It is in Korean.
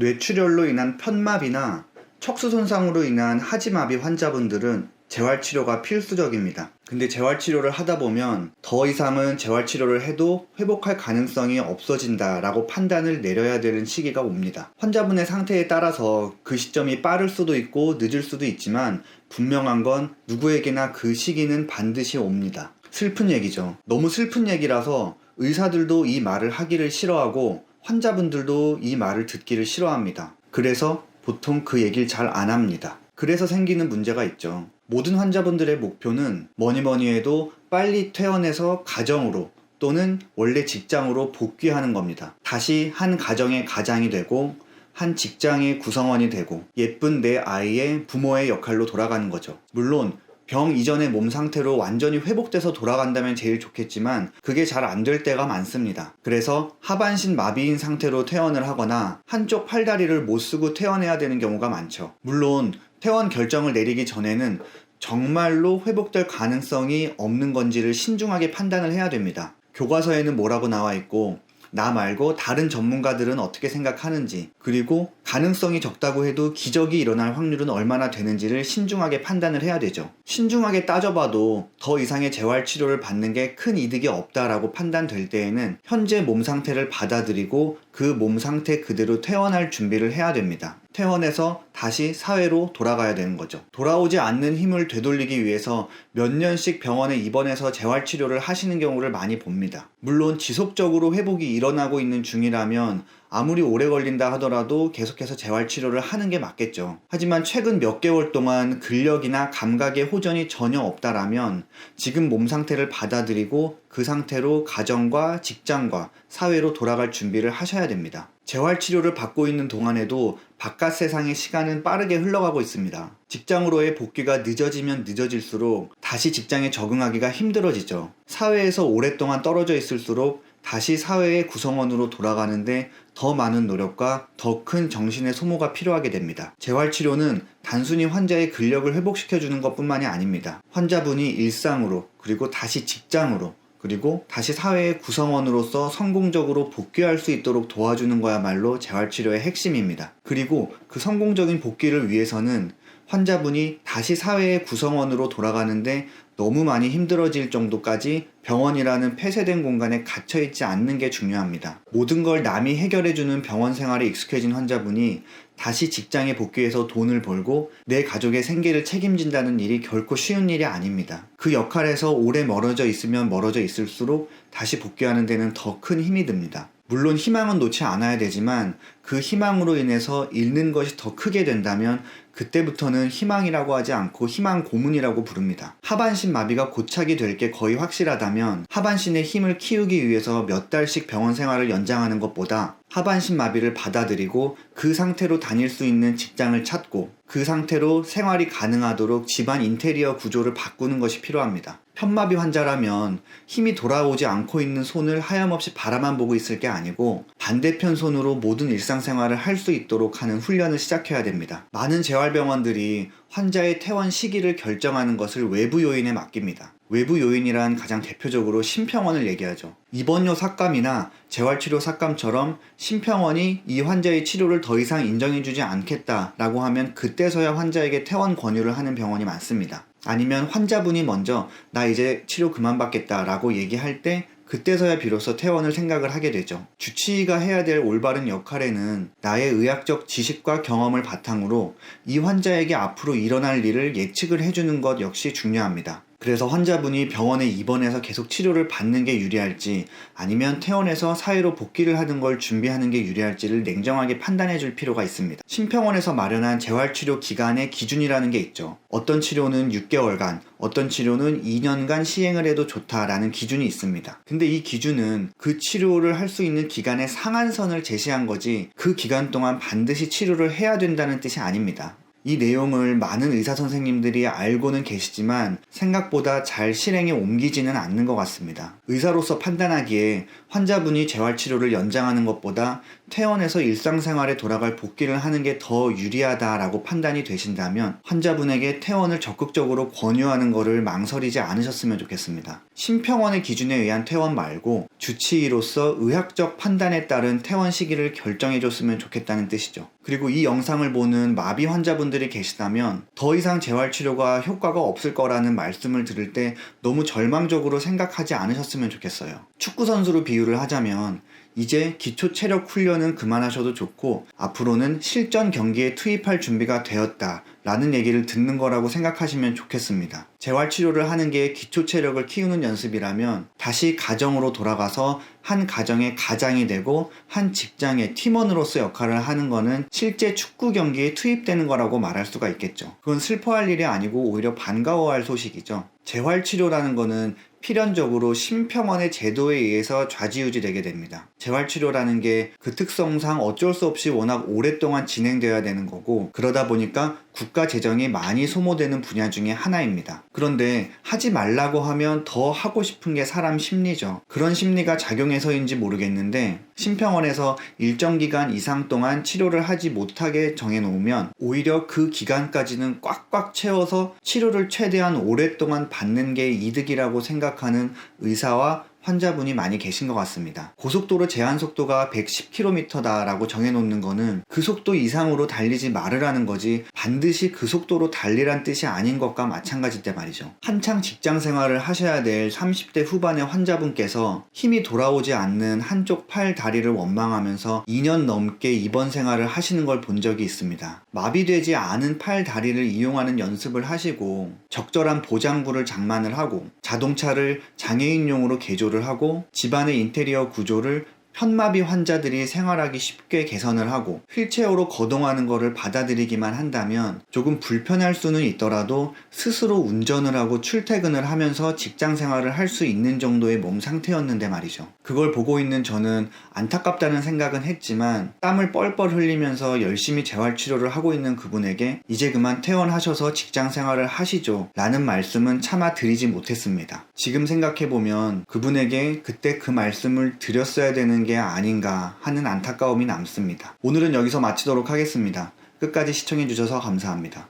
뇌출혈로 인한 편마비나 척수 손상으로 인한 하지마비 환자분들은 재활치료가 필수적입니다. 근데 재활치료를 하다 보면 더 이상은 재활치료를 해도 회복할 가능성이 없어진다라고 판단을 내려야 되는 시기가 옵니다. 환자분의 상태에 따라서 그 시점이 빠를 수도 있고 늦을 수도 있지만 분명한 건 누구에게나 그 시기는 반드시 옵니다. 슬픈 얘기죠. 너무 슬픈 얘기라서 의사들도 이 말을 하기를 싫어하고 환자분들도 이 말을 듣기를 싫어합니다. 그래서 보통 그 얘기를 잘 안 합니다. 그래서 생기는 문제가 있죠. 모든 환자분들의 목표는 뭐니 뭐니 해도 빨리 퇴원해서 가정으로 또는 원래 직장으로 복귀하는 겁니다. 다시 한 가정의 가장이 되고 한 직장의 구성원이 되고 예쁜 내 아이의 부모의 역할로 돌아가는 거죠. 물론 병 이전의 몸 상태로 완전히 회복돼서 돌아간다면 제일 좋겠지만 그게 잘 안 될 때가 많습니다. 그래서 하반신 마비인 상태로 퇴원을 하거나 한쪽 팔다리를 못 쓰고 퇴원해야 되는 경우가 많죠. 물론 퇴원 결정을 내리기 전에는 정말로 회복될 가능성이 없는 건지를 신중하게 판단을 해야 됩니다. 교과서에는 뭐라고 나와 있고 나 말고 다른 전문가들은 어떻게 생각하는지, 그리고 가능성이 적다고 해도 기적이 일어날 확률은 얼마나 되는지를 신중하게 판단을 해야 되죠. 신중하게 따져봐도 더 이상의 재활 치료를 받는 게 큰 이득이 없다라고 판단될 때에는 현재 몸 상태를 받아들이고 그 몸 상태 그대로 퇴원할 준비를 해야 됩니다. 퇴원해서 다시 사회로 돌아가야 되는 거죠. 돌아오지 않는 힘을 되돌리기 위해서 몇 년씩 병원에 입원해서 재활치료를 하시는 경우를 많이 봅니다. 물론 지속적으로 회복이 일어나고 있는 중이라면 아무리 오래 걸린다 하더라도 계속해서 재활치료를 하는 게 맞겠죠. 하지만 최근 몇 개월 동안 근력이나 감각의 호전이 전혀 없다라면 지금 몸 상태를 받아들이고 그 상태로 가정과 직장과 사회로 돌아갈 준비를 하셔야 됩니다. 재활치료를 받고 있는 동안에도 바깥 세상의 시간은 빠르게 흘러가고 있습니다. 직장으로의 복귀가 늦어지면 늦어질수록 다시 직장에 적응하기가 힘들어지죠. 사회에서 오랫동안 떨어져 있을수록 다시 사회의 구성원으로 돌아가는데 더 많은 노력과 더 큰 정신의 소모가 필요하게 됩니다. 재활치료는 단순히 환자의 근력을 회복시켜주는 것 뿐만이 아닙니다. 환자분이 일상으로, 그리고 다시 직장으로, 그리고 다시 사회의 구성원으로서 성공적으로 복귀할 수 있도록 도와주는 거야말로 재활치료의 핵심입니다. 그리고 그 성공적인 복귀를 위해서는 환자분이 다시 사회의 구성원으로 돌아가는데 너무 많이 힘들어질 정도까지 병원이라는 폐쇄된 공간에 갇혀있지 않는 게 중요합니다. 모든 걸 남이 해결해주는 병원 생활에 익숙해진 환자분이 다시 직장에 복귀해서 돈을 벌고 내 가족의 생계를 책임진다는 일이 결코 쉬운 일이 아닙니다. 그 역할에서 오래 멀어져 있으면 멀어져 있을수록 다시 복귀하는 데는 더 큰 힘이 듭니다. 물론 희망은 놓지 않아야 되지만 그 희망으로 인해서 잃는 것이 더 크게 된다면 그때부터는 희망이라고 하지 않고 희망 고문이라고 부릅니다. 하반신 마비가 고착이 될 게 거의 확실하다면 하반신의 힘을 키우기 위해서 몇 달씩 병원 생활을 연장하는 것보다 하반신 마비를 받아들이고 그 상태로 다닐 수 있는 직장을 찾고 그 상태로 생활이 가능하도록 집안 인테리어 구조를 바꾸는 것이 필요합니다. 편마비 환자라면 힘이 돌아오지 않고 있는 손을 하염없이 바라만 보고 있을 게 아니고 반대편 손으로 모든 일상생활을 할 수 있도록 하는 훈련을 시작해야 됩니다. 많은 재활 병원들이 환자의 퇴원 시기를 결정하는 것을 외부 요인에 맡깁니다. 외부 요인이란 가장 대표적으로 심평원을 얘기하죠. 입원료 삭감이나 재활치료 삭감처럼 심평원이 이 환자의 치료를 더 이상 인정해주지 않겠다라고 하면 그때서야 환자에게 퇴원 권유를 하는 병원이 많습니다. 아니면 환자분이 먼저 나 이제 치료 그만 받겠다라고 얘기할 때 그때서야 비로소 퇴원을 생각을 하게 되죠. 주치의가 해야 될 올바른 역할에는 나의 의학적 지식과 경험을 바탕으로 이 환자에게 앞으로 일어날 일을 예측을 해주는 것 역시 중요합니다. 그래서 환자분이 병원에 입원해서 계속 치료를 받는 게 유리할지 아니면 퇴원해서 사회로 복귀를 하는 걸 준비하는 게 유리할지를 냉정하게 판단해 줄 필요가 있습니다. 심평원에서 마련한 재활치료 기간의 기준이라는 게 있죠. 어떤 치료는 6개월간, 어떤 치료는 2년간 시행을 해도 좋다라는 기준이 있습니다. 근데 이 기준은 그 치료를 할 수 있는 기간의 상한선을 제시한 거지 그 기간 동안 반드시 치료를 해야 된다는 뜻이 아닙니다. 이 내용을 많은 의사 선생님들이 알고는 계시지만 생각보다 잘 실행에 옮기지는 않는 것 같습니다. 의사로서 판단하기에 환자분이 재활 치료를 연장하는 것보다 퇴원해서 일상생활에 돌아갈 복귀를 하는 게 더 유리하다라고 판단이 되신다면 환자분에게 퇴원을 적극적으로 권유하는 것을 망설이지 않으셨으면 좋겠습니다. 심평원의 기준에 의한 퇴원 말고 주치의로서 의학적 판단에 따른 퇴원 시기를 결정해 줬으면 좋겠다는 뜻이죠. 그리고 이 영상을 보는 마비 환자분들이 계시다면 더 이상 재활치료가 효과가 없을 거라는 말씀을 들을 때 너무 절망적으로 생각하지 않으셨으면 좋겠어요. 축구선수로 비유를 하자면 이제 기초 체력 훈련은 그만하셔도 좋고 앞으로는 실전 경기에 투입할 준비가 되었다 라는 얘기를 듣는 거라고 생각하시면 좋겠습니다. 재활치료를 하는 게 기초 체력을 키우는 연습이라면 다시 가정으로 돌아가서 한 가정의 가장이 되고 한 직장의 팀원으로서 역할을 하는 거는 실제 축구 경기에 투입되는 거라고 말할 수가 있겠죠. 그건 슬퍼할 일이 아니고 오히려 반가워할 소식이죠. 재활치료라는 거는 필연적으로 심평원의 제도에 의해서 좌지우지 되게 됩니다. 재활치료라는 게 그 특성상 어쩔 수 없이 워낙 오랫동안 진행되어야 되는 거고 그러다 보니까 국가 재정이 많이 소모되는 분야 중에 하나입니다. 그런데 하지 말라고 하면 더 하고 싶은 게 사람 심리죠. 그런 심리가 작용해서인지 모르겠는데 심평원에서 일정 기간 이상 동안 치료를 하지 못하게 정해놓으면 오히려 그 기간까지는 꽉꽉 채워서 치료를 최대한 오랫동안 받는 게 이득이라고 생각 하는 의사와 환자분이 많이 계신 것 같습니다. 고속도로 제한 속도가 110km다라고 정해놓는 거는 그 속도 이상으로 달리지 말으라는 거지 반드시 그 속도로 달리란 뜻이 아닌 것과 마찬가지 때 말이죠. 한창 직장 생활을 하셔야 될 30대 후반의 환자분께서 힘이 돌아오지 않는 한쪽 팔 다리를 원망하면서 2년 넘게 입원 생활을 하시는 걸 본 적이 있습니다. 마비되지 않은 팔 다리를 이용하는 연습을 하시고 적절한 보장구를 장만을 하고 자동차를 장애인용으로 개조 구조를 하고 집안의 인테리어 구조를 편마비 환자들이 생활하기 쉽게 개선을 하고 휠체어로 거동하는 것을 받아들이기만 한다면 조금 불편할 수는 있더라도 스스로 운전을 하고 출퇴근을 하면서 직장 생활을 할 수 있는 정도의 몸 상태였는데 말이죠. 그걸 보고 있는 저는 안타깝다는 생각은 했지만 땀을 뻘뻘 흘리면서 열심히 재활 치료를 하고 있는 그분에게 이제 그만 퇴원하셔서 직장 생활을 하시죠. 라는 말씀은 차마 드리지 못했습니다. 지금 생각해보면 그분에게 그때 그 말씀을 드렸어야 되는 게 아닌가 하는 안타까움이 남습니다. 오늘은 여기서 마치도록 하겠습니다. 끝까지 시청해주셔서 감사합니다.